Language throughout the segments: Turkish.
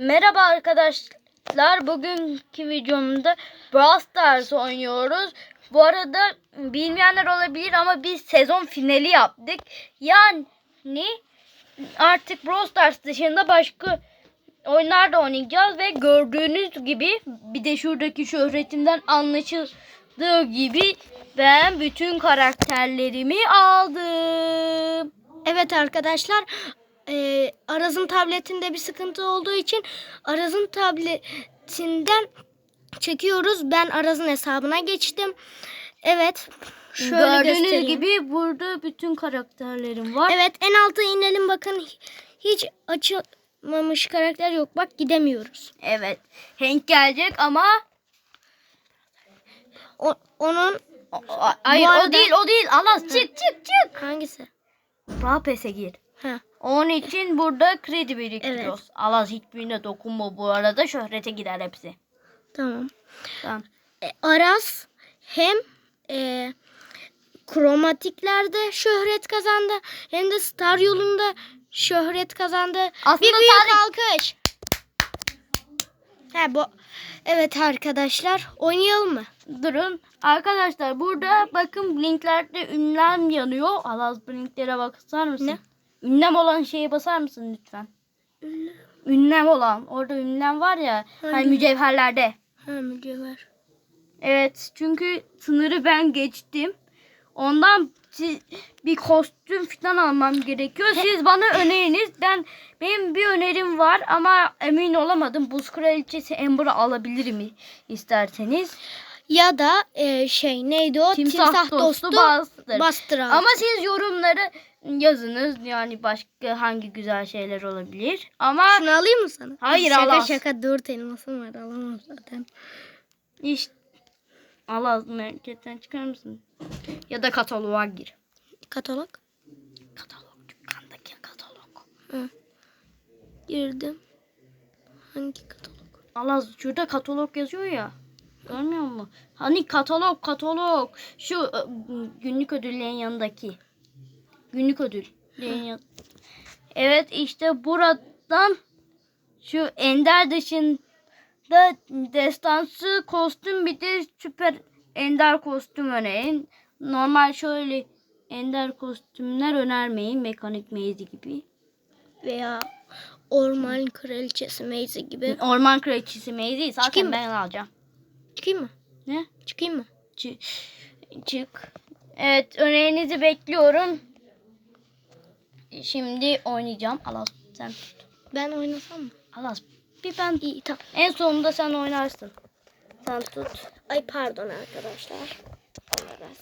Merhaba arkadaşlar. Bugünkü videomda Brawl Stars oynuyoruz. Bu arada bilmeyenler olabilir ama biz sezon finali yaptık. Yani artık Brawl Stars dışında başka oyunlar da oynayacağız ve gördüğünüz gibi bir de şuradaki şöhretimden anlaşıldığı gibi ben bütün karakterlerimi aldım. Evet arkadaşlar e, Araz'ın tabletinde bir sıkıntı olduğu için Araz'ın tabletinden çekiyoruz. Ben Araz'ın hesabına geçtim. Evet. Şöyle Gördüğünüz göstereyim. gibi burada bütün karakterlerim var. Evet en alta inelim bakın. Hiç açılmamış karakter yok. Bak gidemiyoruz. Evet. Hank gelecek ama O, onun O- o- hayır arada- o değil o değil. Allah çık çık çık. hangisi? Brawl Pass'e gir. Ha. Onun için burada kredi biriktiriyoruz. Allah hiçbirine dokunma bu arada şöhrete gider hepsi. Tamam. Tamam. E, Aras hem e, kromatiklerde şöhret kazandı hem de star yolunda şöhret kazandı. Aslında bir büyük sadece- alkış. Ha, bu Evet arkadaşlar oynayalım mı? Durun. Arkadaşlar burada bakın linklerde ünlem yanıyor. Allah bu linklere bakar mısın? Ne? Ünlem olan şeye basar mısın lütfen? Ünlem olan. Orada ünlem var ya. Hani Hangi? mücevherlerde. Ha mücevher. Evet çünkü sınırı ben geçtim. Ondan bir kostüm falan almam gerekiyor. Siz bana öneriniz. Ben benim bir önerim var ama emin olamadım. Buz Kraliçesi Amber'ı alabilir mi isterseniz. Ya da e, şey neydi o? Timsah, dostu, bastır. bastıran. Ama siz yorumları yazınız. Yani başka hangi güzel şeyler olabilir. Ama Şunu alayım mı sana? Hayır, şaka, al. Şaka dört elmasım var alamam zaten. işte Allah marketten çıkar mısın? Ya da kataloğa gir. Katalog. Katalog dükkandaki katalog. Girdim. Hangi katalog? Allah şurada katalog yazıyor ya. Görmüyor musun? Hani katalog katalog. Şu e, günlük ödüllerin yanındaki. Günlük yan. Evet işte buradan şu ender dışında destansı kostüm bir de süper ender kostüm önerin. Normal şöyle ender kostümler önermeyin. Mekanik meyzi gibi. Veya orman kraliçesi Maisie gibi. Orman kraliçesi meyzi zaten Çıkayım ben alacağım. Çıkayım mı? Ne? Çıkayım mı? Çı- çık. Evet önerinizi bekliyorum. Şimdi oynayacağım. Alas sen tut. Ben oynasam mı? Alas bir ben İyi tamam. en sonunda sen oynarsın. Sen tut. Ay pardon arkadaşlar. Biraz.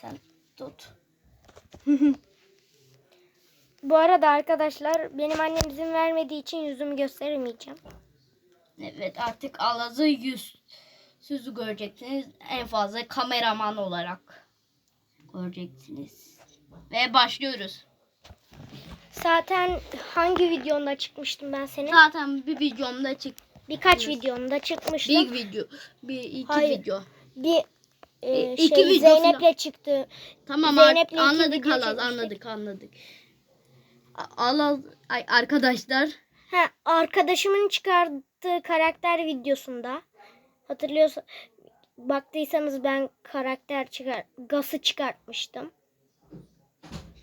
Sen tut. Bu arada arkadaşlar benim annem izin vermediği için yüzümü gösteremeyeceğim. Evet artık Alaz'ı yüz sözü göreceksiniz. En fazla kameraman olarak göreceksiniz. Ve başlıyoruz. Zaten hangi videonda çıkmıştım ben senin? Zaten bir videomda çık. Birkaç videonda çıkmıştım. Bir video. Bir iki Hayır. video. Bir e, E, iki şey video Zeynep'le çıktı. Tamam Zeynep'le anladık Alaz anladık anladık. Alaz ay arkadaşlar Ha, arkadaşımın çıkardığı karakter videosunda hatırlıyorsa baktıysanız ben karakter çıkar Gas'ı çıkartmıştım.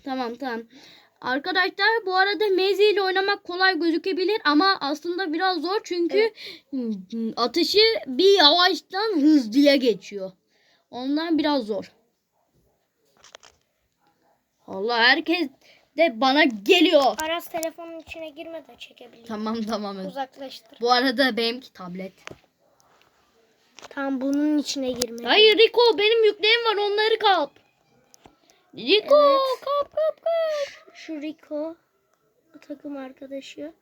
tamam tamam. Arkadaşlar bu arada Mezi ile oynamak kolay gözükebilir ama aslında biraz zor çünkü hmm, atışı bir yavaştan hızlıya geçiyor. Ondan biraz zor. Allah herkes de bana geliyor. Aras telefonun içine girme de çekebilirim. Tamam tamam. Uzaklaştır. Bu arada benimki tablet. Tam bunun içine girme. Hayır Rico benim yüklerim var onları kap. Rico Evet. kap kap kap. Şu Rico o takım arkadaşı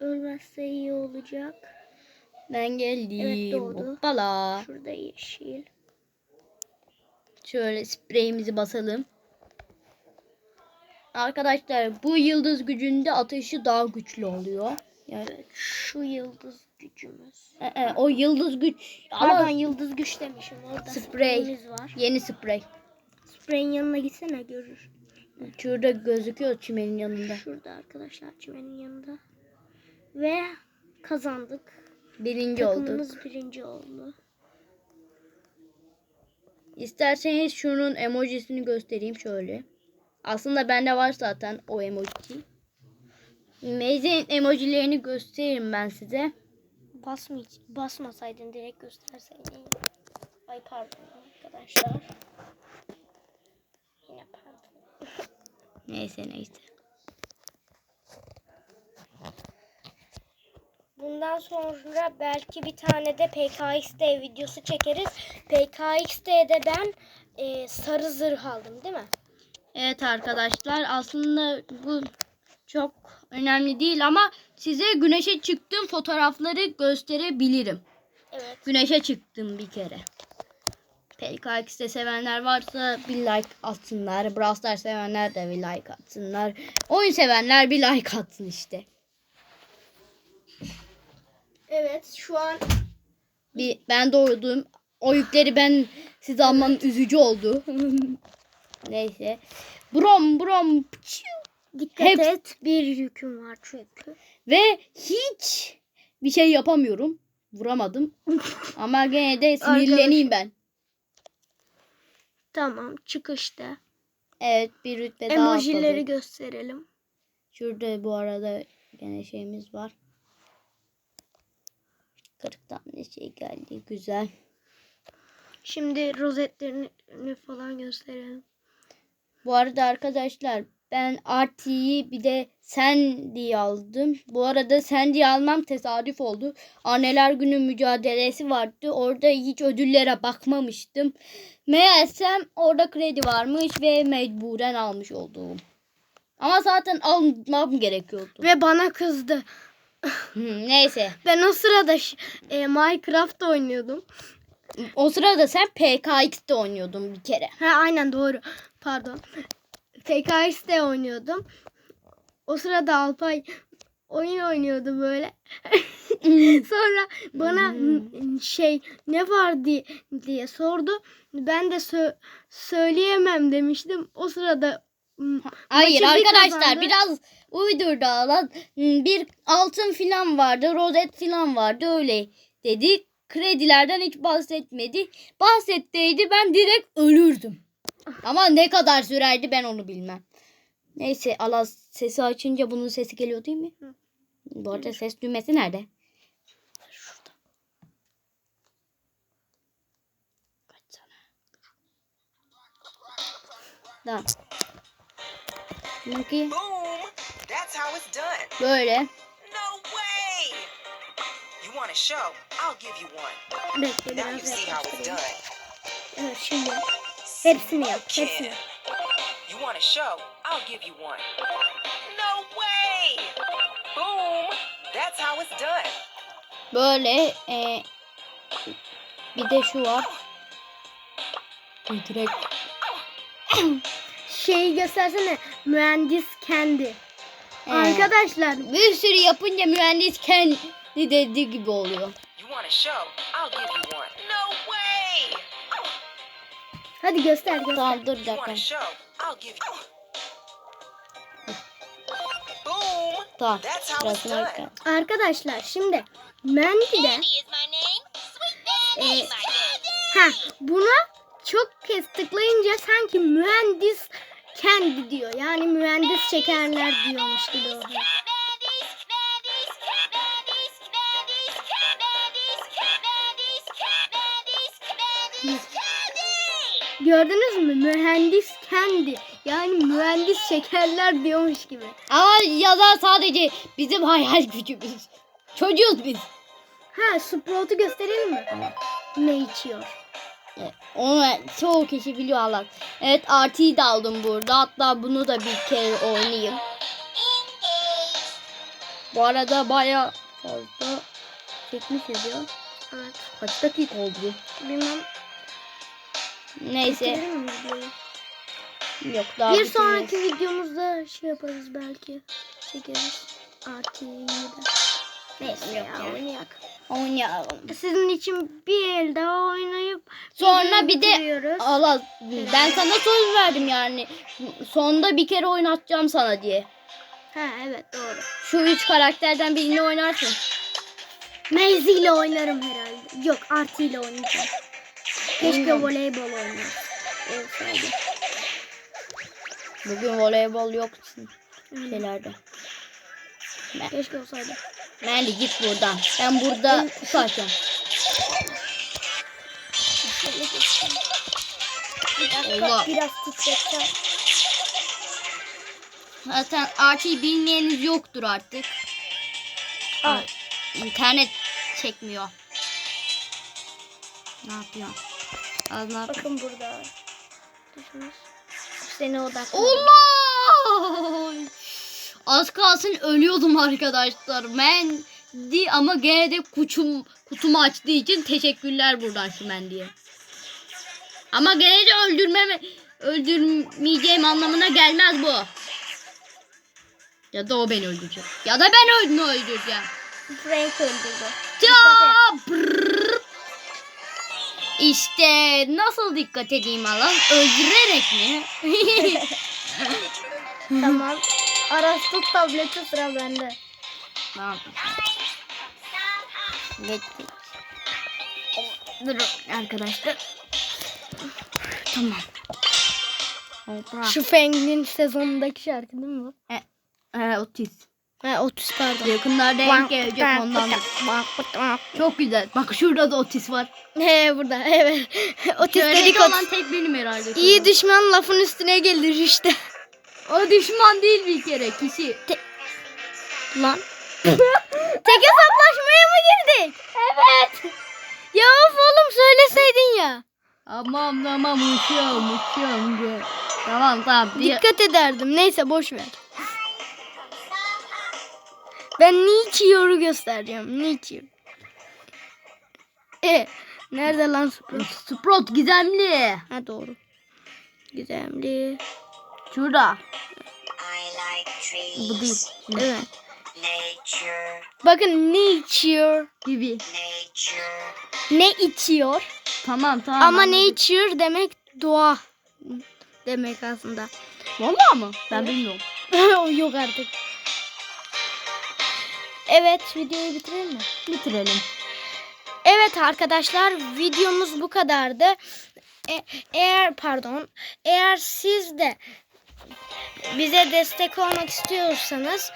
ölmezse iyi olacak. Ben geldim. Evet, doğdu. Hoppala. Şurada yeşil. Şöyle spreyimizi basalım. Arkadaşlar bu yıldız gücünde ateşi daha güçlü oluyor. Yani Şu yıldız gücümüz. e, e, o yıldız güç Pardon ama yıldız güç demişim. Orada Sprey. var. yeni sprey. Spreyin yanına gitsene görür. Şurada gözüküyor çimenin yanında. Şurada arkadaşlar çimenin yanında. Ve kazandık. Birinci olduk. Takımımız birinci oldu. İsterseniz şunun emojisini göstereyim şöyle. Aslında bende var zaten o emoji. Maze'in emojilerini gösteririm ben size. Basmay basmasaydın direkt gösterseydin. Ay pardon arkadaşlar. Yine pardon. Neyse neyse. Bundan sonra belki bir tane de PKXD videosu çekeriz. PKXD'de ben e, sarı zırh aldım değil mi? Evet arkadaşlar aslında bu çok önemli değil ama size güneşe çıktığım fotoğrafları gösterebilirim. Evet. Güneşe çıktım bir kere. PKX'de sevenler varsa bir like atsınlar. Brawl Stars sevenler de bir like atsınlar. Oyun sevenler bir like atsın işte. Evet şu an Bir, ben doğdum. O yükleri ben size almam üzücü oldu. Neyse. Brom brom. pçiu. dikkat Hep- et bir yüküm var çünkü. Ve hiç bir şey yapamıyorum. Vuramadım. Ama gene de sinirleneyim ben. Tamam çıkışta. Evet bir rütbe daha Emojileri gösterelim. Şurada bu arada gene şeyimiz var. 40 tane şey geldi. Güzel. Şimdi rozetlerini falan gösterelim. Bu arada arkadaşlar ben Artie'yi bir de Sandy'yi aldım. Bu arada Sandy'yi almam tesadüf oldu. Anneler günü mücadelesi vardı. Orada hiç ödüllere bakmamıştım. Meğersem orada kredi varmış ve mecburen almış olduğum. Ama zaten almam gerekiyordu. Ve bana kızdı. Neyse. Ben o sırada e, Minecraft oynuyordum. O sırada sen PKX'de oynuyordun bir kere. Ha aynen doğru. Pardon. PKX'de oynuyordum. O sırada Alpay oyun oynuyordu böyle. Sonra bana n- şey ne var diye, diye sordu. Ben de sö- söyleyemem demiştim. O sırada Hayır maçı bir arkadaşlar kazandı. biraz uydurdu lan. Bir altın filan vardı, rozet filan vardı öyle dedi. Kredilerden hiç bahsetmedi. Bahsetteydi ben direkt ölürdüm. Ama ne kadar sürerdi ben onu bilmem. Neyse Allah sesi açınca bunun sesi geliyor değil mi? Hı. Bu arada ses düğmesi nerede? Şurada. Kaçsana. Tamam. Done. böyle. No way! You want a show? I'll give you one. Bekle biraz. Evet şimdi. Hepsini yap. Kid. Hepsini. You want a show? I'll give you one. No way! Boom! That's how it's done. Böyle e, bir de şu var. Bir direkt Şeyi göstersene. Mühendis kendi. Ee. Arkadaşlar bir sürü yapınca mühendis kendi dediği gibi oluyor. You want a show? I'll give you one. No way! Hadi göster göster. Tamam dur bir dakika. Tamam. Bakın. Arkadaşlar şimdi Mandy de e, ha buna çok kez tıklayınca sanki mühendis kendi diyor. Yani mühendis şekerler diyormuş gibi oluyor. Gördünüz mü? Mühendis kendi. Yani mühendis şekerler diyormuş gibi. Ama yazar sadece bizim hayal gücümüz. Çocuğuz biz. Ha Sprout'u gösterelim mi? Ne içiyor? Evet, Onu çoğu kişi biliyor Allah. Evet RT'yi de aldım burada. Hatta bunu da bir kere oynayayım. Bu arada baya fazla çekmişiz ya. Evet. Kaç dakika oldu? Bilmem. Neyse. Yok daha Bir sonraki videomuzda şey yaparız belki. Çekeriz. RT'yi de. Neyse Yok ya ya. oynayak. Oynayalım. Sizin için bir el daha oynayıp Sonra bir de bitiriyoruz. Allah ben sana söz verdim yani. Sonunda bir kere oynatacağım sana diye. Ha evet doğru. Şu üç karakterden birini oynarsın. Maisie ile oynarım herhalde. Yok Arti ile oynayacağım. Keşke voleybol oynar. Olsaydı. Bugün voleybol yok şeylerde. Keşke olsaydı. Mendi git buradan. Ben burada tutacağım. Bir dakika Allah. biraz titretsem. Zaten Archie'yi bilmeyeniniz yoktur artık. Aa, İnternet çekmiyor. Ne yapıyor? Bakın burada. Düşünüz. Seni odaklı. Allah! Az kalsın ölüyordum arkadaşlar. Ben di ama gene de kuçum kutumu açtığı için teşekkürler buradan Sümen diye. Ama gene de öldürmeme öldürmeyeceğim anlamına gelmez bu. Ya da o beni öldürecek. Ya da ben onu öldüreceğim. Frank öldürdü. Ya. İşte nasıl dikkat edeyim alan? Öldürerek mi? tamam. Aras tut tableti sıra bende. Yapayım? Bekle. Dur arkadaşlar. Tamam. Hoppa. Şu Feng'in sezonundaki şarkı değil mi bu? Ee, otiz. Ha 30 pardon. Yakınlarda denk gelecek ondan. Çok güzel. Bak şurada da otis var. He burada evet. Otis Şöyle dedik olan otis. tek benim herhalde. İyi düşman lafın üstüne gelir işte. O düşman değil bir kere kişi. Lan. Tek hesaplaşmaya mı girdik? Evet. Ya of oğlum söyleseydin ya. Aman tamam uçuyorum uçuyorum. Tamam tamam. Dikkat ederdim. Neyse boş ver. Ben Nietzsche'yi göstereceğim. Nietzsche. E, nerede lan Sprout? Sprout gizemli. Ha doğru. Gizemli. Şurada. I like trees. Bu değil. Evet. Nature, Bakın ne içiyor? Gibi. nature. Ne içiyor? Tamam tamam. Ama anladım. ne içiyor demek doğa demek aslında. Vallahi mı? Ben bilmiyorum. Yok artık. Evet videoyu bitirelim mi? Bitirelim. Evet arkadaşlar videomuz bu kadardı. E- eğer pardon eğer siz de bize destek olmak istiyorsanız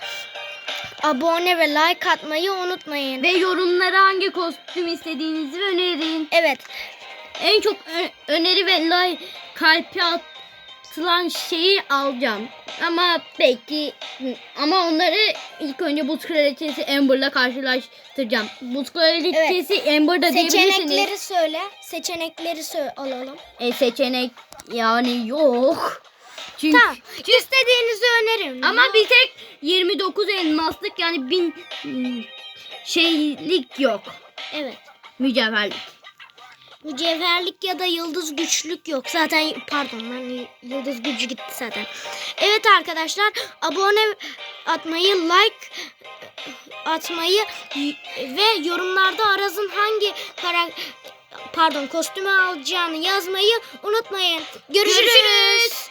abone ve like atmayı unutmayın. Ve yorumlara hangi kostüm istediğinizi önerin. Evet En çok öneri ve like kalpe atılan şeyi alacağım. Ama belki ama onları ilk önce Buz Kraliçesi Amber'la karşılaştıracağım. Buz Kraliçesi Amber'da diyebilirsiniz. seçenekleri söyle. Seçenekleri söyle alalım. E, seçenek yani yok. Çünkü Tamam. İstediğinizi önerin. ama bir tek 29 elmaslık yani bin hmm, şeylik yok. Evet. Mücevherlik. Mücevherlik ya da yıldız güçlük yok. Zaten pardon y- yıldız gücü gitti zaten. Evet arkadaşlar abone atmayı, like atmayı ve yorumlarda Araz'ın hangi karak pardon kostümü alacağını yazmayı unutmayın. Görüşürüz. Görüşürüz.